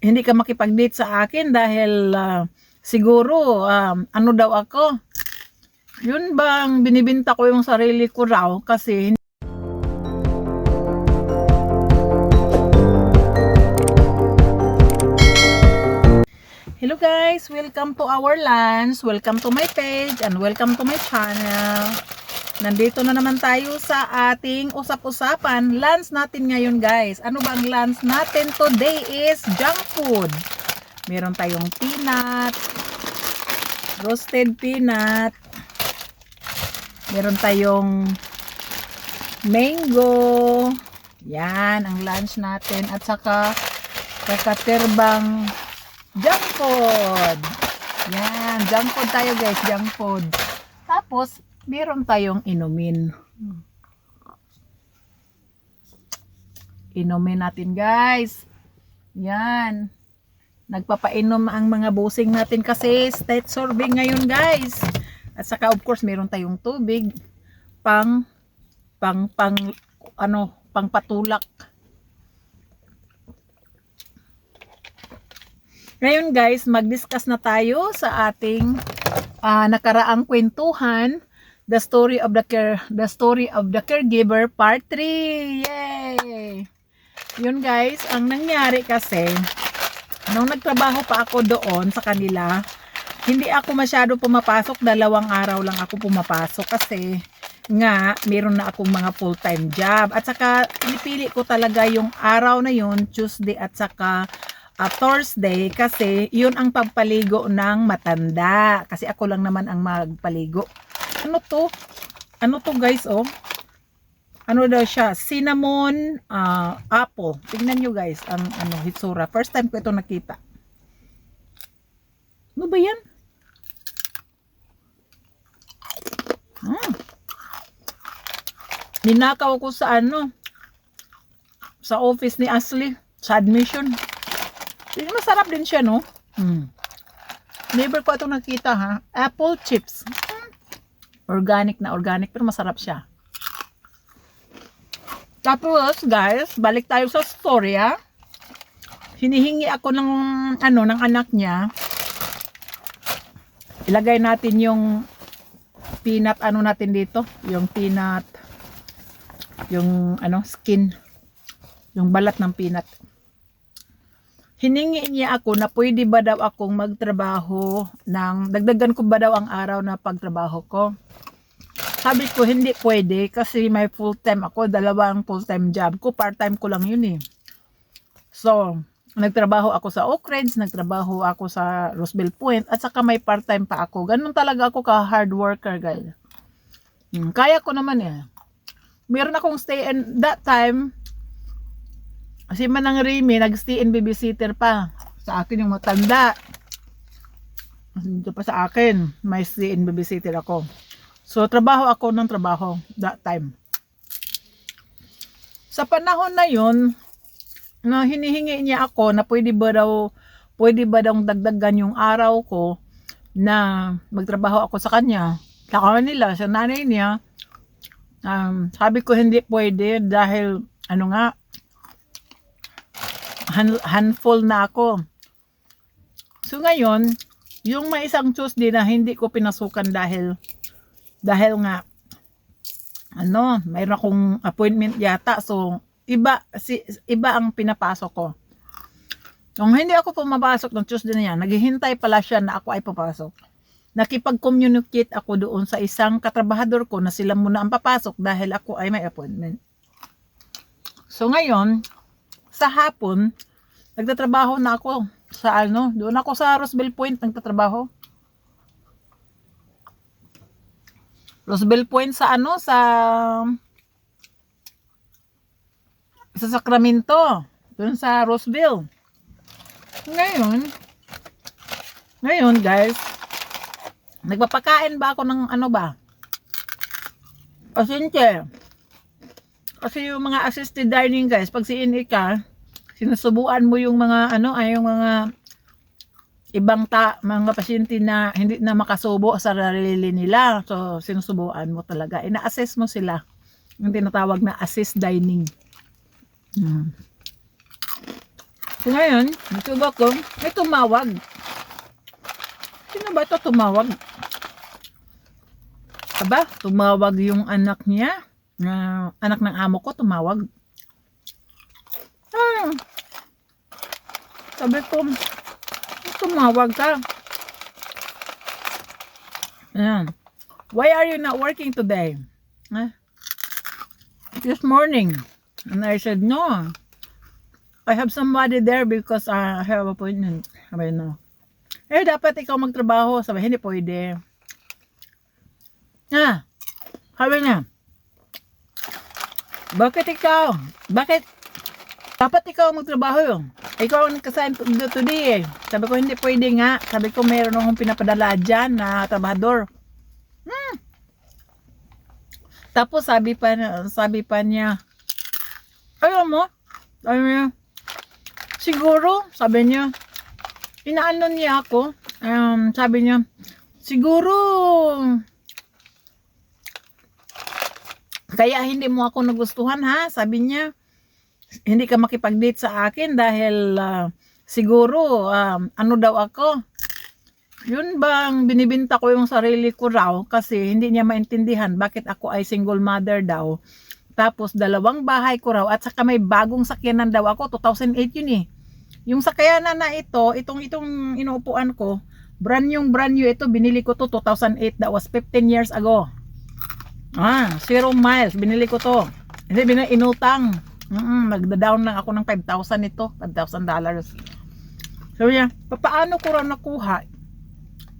hindi ka makipag-date sa akin dahil ah, siguro um, ano daw ako. Yun bang binibinta ko yung sarili ko raw kasi Hello guys, welcome to our lunch, welcome to my page, and welcome to my channel. Nandito na naman tayo sa ating usap-usapan. Lunch natin ngayon guys. Ano ba ang lunch natin today is junk food. Meron tayong peanut, roasted peanut, meron tayong mango, yan ang lunch natin. At saka kakaterbang junk food. Yan, junk food tayo guys, junk food. Tapos, meron tayong inumin. Inumin natin guys. Yan. Nagpapainom ang mga busing natin kasi state sorbing ngayon guys. At saka of course meron tayong tubig pang pang pang ano pang patulak. Ngayon guys, mag-discuss na tayo sa ating ah, nakaraang kwentuhan, the story of the care, the story of the caregiver part 3. Yay! Yun guys, ang nangyari kasi nung nagtrabaho pa ako doon sa kanila, hindi ako masyado pumapasok, dalawang araw lang ako pumapasok kasi nga meron na akong mga full-time job at saka pinipili ko talaga yung araw na yun, Tuesday at saka ah, Thursday kasi yun ang pagpaligo ng matanda kasi ako lang naman ang magpaligo. Ano to? Ano to guys oh? Ano daw siya? Cinnamon ah, apple. Tingnan nyo guys ang ano hitsura. First time ko ito nakita. Ano ba yan? Hmm. Ninakaw ko sa ano sa office ni Ashley sa admission. Tingnan, Masarap din siya, no? Hmm. Never ko ito nakita, ha? Apple chips. Organic na organic, pero masarap siya. Tapos, guys, balik tayo sa story, ha? Hinihingi ako ng, ano, ng anak niya. Ilagay natin yung peanut, ano natin dito? Yung peanut, yung, ano, skin. Yung balat ng peanut hiningi niya ako na pwede ba daw akong magtrabaho ng dagdagan ko ba daw ang araw na pagtrabaho ko. Sabi ko hindi pwede kasi may full time ako, dalawang full time job ko, part time ko lang yun eh. So, nagtrabaho ako sa Oak Ridge, nagtrabaho ako sa Roosevelt Point at saka may part time pa ako. Ganun talaga ako ka hard worker guys. Hmm, kaya ko naman eh. Meron akong stay and that time kasi manang Remy, nag-stay in babysitter pa. Sa akin yung matanda. Dito pa sa akin, may stay in babysitter ako. So, trabaho ako ng trabaho that time. Sa panahon na yun, na hinihingi niya ako na pwede ba daw, pwede ba daw dagdagan yung araw ko na magtrabaho ako sa kanya. Sa kanila, sa nanay niya, um, sabi ko hindi pwede dahil ano nga, hand- handful na ako. So ngayon, yung may isang Tuesday na hindi ko pinasukan dahil dahil nga ano, mayroon akong appointment yata. So iba si iba ang pinapasok ko. Kung hindi ako pumapasok ng Tuesday na yan, naghihintay pala siya na ako ay papasok. Nakipag-communicate ako doon sa isang katrabahador ko na sila muna ang papasok dahil ako ay may appointment. So ngayon, sa hapon, nagtatrabaho na ako sa ano, doon ako sa Roosevelt Point nagtatrabaho. Roosevelt Point sa ano, sa sa Sacramento, doon sa Roseville. Ngayon, ngayon guys, nagpapakain ba ako ng ano ba? Pasyente. Kasi yung mga assisted dining guys, pag CNA ka, sinusubuan mo yung mga ano ay yung mga ibang ta mga pasyente na hindi na makasubo sa sarili nila. So sinusubuan mo talaga. Ina-assess mo sila. Yung tinatawag na assist dining. Hmm. So ngayon, dito ba ko, may tumawag. Sino ba ito tumawag? Aba, tumawag yung anak niya. Na anak ng amo ko tumawag. Ah, sabi ko, tumawag ka. Ayan. Why are you not working today? Ah, this morning. And I said, no. I have somebody there because I have appointment. Sabi no. Eh, dapat ikaw magtrabaho. Sabi, hindi pwede. Ah, sabi niya, bakit ikaw? Bakit? Dapat ikaw magtrabaho. Ikaw ang do today eh. Sabi ko, hindi pwede nga. Sabi ko, mayroon akong pinapadala dyan na trabahador. Hmm. Tapos sabi pa, sabi pa niya, ayaw mo? Sabi niya, siguro, sabi niya, inaano niya ako. Um, sabi niya, siguro, kaya hindi mo ako nagustuhan ha, sabi niya. Hindi ka makipag-date sa akin dahil ah, siguro um, ano daw ako. Yun bang binibinta ko yung sarili ko raw kasi hindi niya maintindihan bakit ako ay single mother daw. Tapos dalawang bahay ko raw at saka may bagong sakyanan daw ako, 2008 yun eh. Yung sakyanan na ito, itong itong inuupuan ko, brand yung brand new ito, binili ko to 2008, that was 15 years ago. Ah, zero miles. Binili ko to. Hindi, binili, inutang. Mm nagda-down lang ako ng 5,000 ito. 5,000 dollars. So, yeah. Paano ko raw nakuha?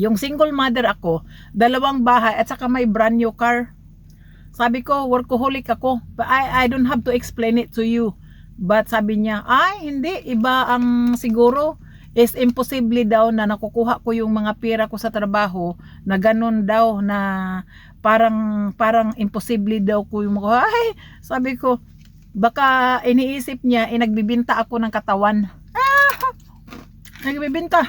Yung single mother ako, dalawang bahay, at saka may brand new car. Sabi ko, workaholic ako. But I, I don't have to explain it to you. But sabi niya, ay, hindi. Iba ang siguro is imposible daw na nakukuha ko yung mga pera ko sa trabaho na ganun daw na parang parang imposible daw ko yung mga ay sabi ko baka iniisip niya eh nagbibinta ako ng katawan. Ah, nagbibinta.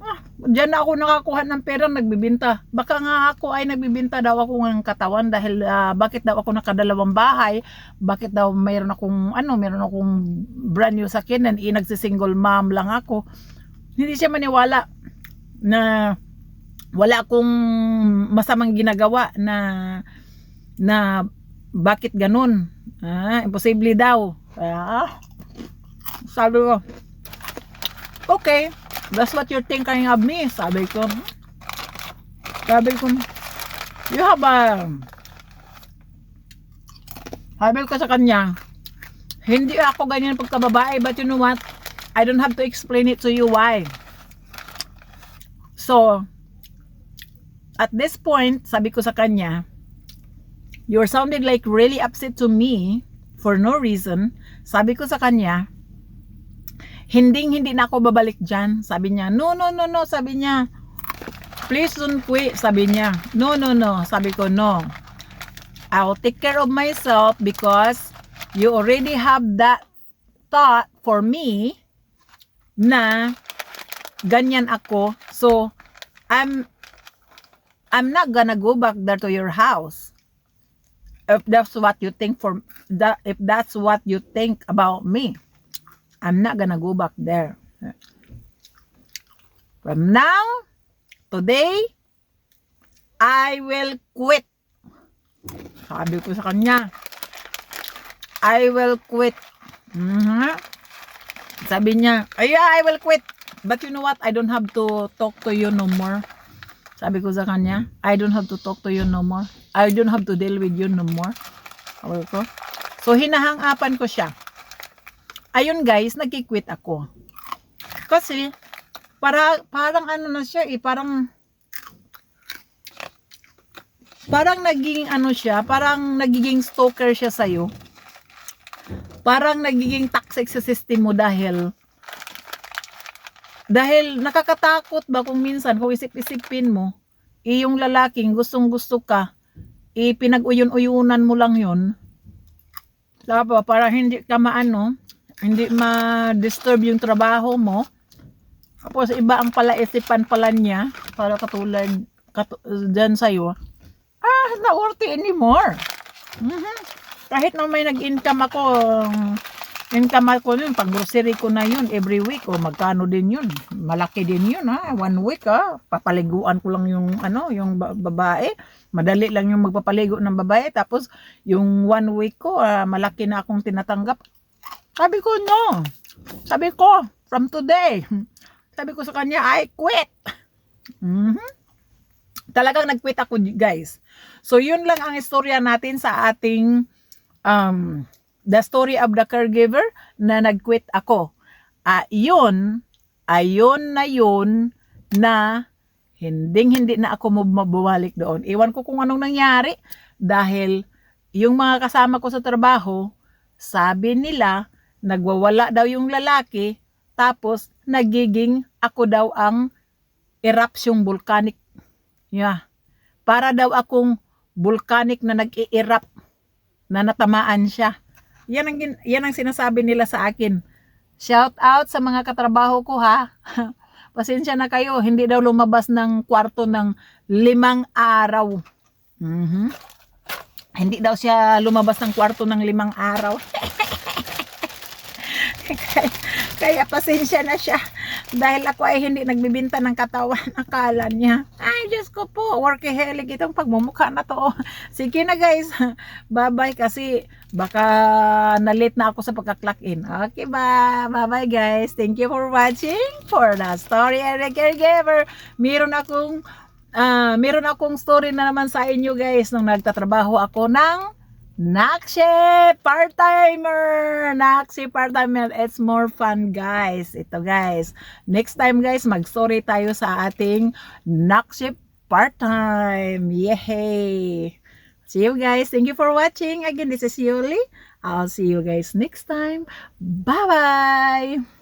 Ah, diyan na ako nakakuha ng pera nagbibinta. Baka nga ako ay nagbibinta daw ako ng katawan dahil ah, bakit daw ako nakadalawang bahay? Bakit daw mayroon akong ano mayroon akong brand new sakyanan eh nagsisingle mom lang ako? Hindi siya maniwala na wala akong masamang ginagawa na na bakit ganun ah, imposible daw. Ah, sabi ko okay that's what you're thinking of me sabi ko. Sabi ko you have a sabi ko sa kanya hindi ako ganyan pagkababae but you know what? I don't have to explain it to you why. So at this point, sabi ko sa kanya, you're sounding like really upset to me for no reason. Sabi ko sa kanya, hindi hindi na ako babalik dyan. Sabi niya, no, no, no, no. Sabi niya, please don't quit. Sabi niya, no, no, no. Sabi ko, no. I'll take care of myself because you already have that thought for me na ganyan ako. So, I'm I'm not gonna go back there to your house. If that's what you think for that if that's what you think about me, I'm not gonna go back there. From now, today, I will quit. Sabi ko sa kanya, I will quit. Mhm. Sabi niya, "Ay, yeah, I will quit. But you know what? I don't have to talk to you no more. Sabi ko sa kanya, I don't have to talk to you no more. I don't have to deal with you no more. Ko. So, hinahangapan ko siya. Ayun guys, nagkikwit ako. Kasi, para, parang ano na siya eh, parang, parang naging ano siya, parang nagiging stalker siya sa'yo. Parang nagiging toxic sa system mo dahil dahil nakakatakot ba kung minsan kung isip-isipin mo, eh, yung lalaking gustong gusto ka, eh, pinag-uyon-uyunan mo lang yun. Diba? Para hindi ka maano, hindi ma-disturb yung trabaho mo. Tapos iba ang palaisipan pala niya, para katulad katu dyan sa'yo. Ah, not worthy anymore. Mhm. Kahit na may nag-income ako, income ko yun, pang grocery ko na yun every week. O magkano din yun? Malaki din yun ha. One week ha. Papaliguan ko lang yung ano, yung ba- babae. Madali lang yung magpapaligo ng babae. Tapos yung one week ko, ah, malaki na akong tinatanggap. Sabi ko, no. Sabi ko, from today. Sabi ko sa kanya, I quit. Mhm. Talagang nag-quit ako, guys. So, yun lang ang istorya natin sa ating um, The Story of the Caregiver na nag-quit ako. Ah, yun, ayun na yun na hinding hindi na ako mabumalik doon. Iwan ko kung anong nangyari dahil yung mga kasama ko sa trabaho, sabi nila, nagwawala daw yung lalaki, tapos nagiging ako daw ang eruption volcanic. Yeah. Para daw akong volcanic na nag-i-erupt na natamaan siya. Yan ang, yan ang sinasabi nila sa akin. Shout out sa mga katrabaho ko ha. Pasensya na kayo, hindi daw lumabas ng kwarto ng limang araw. Mhm. Hindi daw siya lumabas ng kwarto ng limang araw. kaya, kaya pasensya na siya. Dahil ako ay hindi nagbibinta ng katawan. Akala niya, ay Diyos ko po, workaholic itong pagmumukha na to. Sige na guys, bye-bye kasi baka nalit na ako sa pagka-clock in. Okay ba? Bye-bye guys. Thank you for watching for the story of the caregiver. Meron akong ah meron akong story na naman sa inyo guys nung nagtatrabaho ako ng Nakshe part-timer! Nakshe part-timer. It's more fun, guys. Ito, guys. Next time, guys, mag-story tayo sa ating Nakshe part-time. Yay! See you guys. Thank you for watching. Again, this is Yuli. I'll see you guys next time. Bye-bye!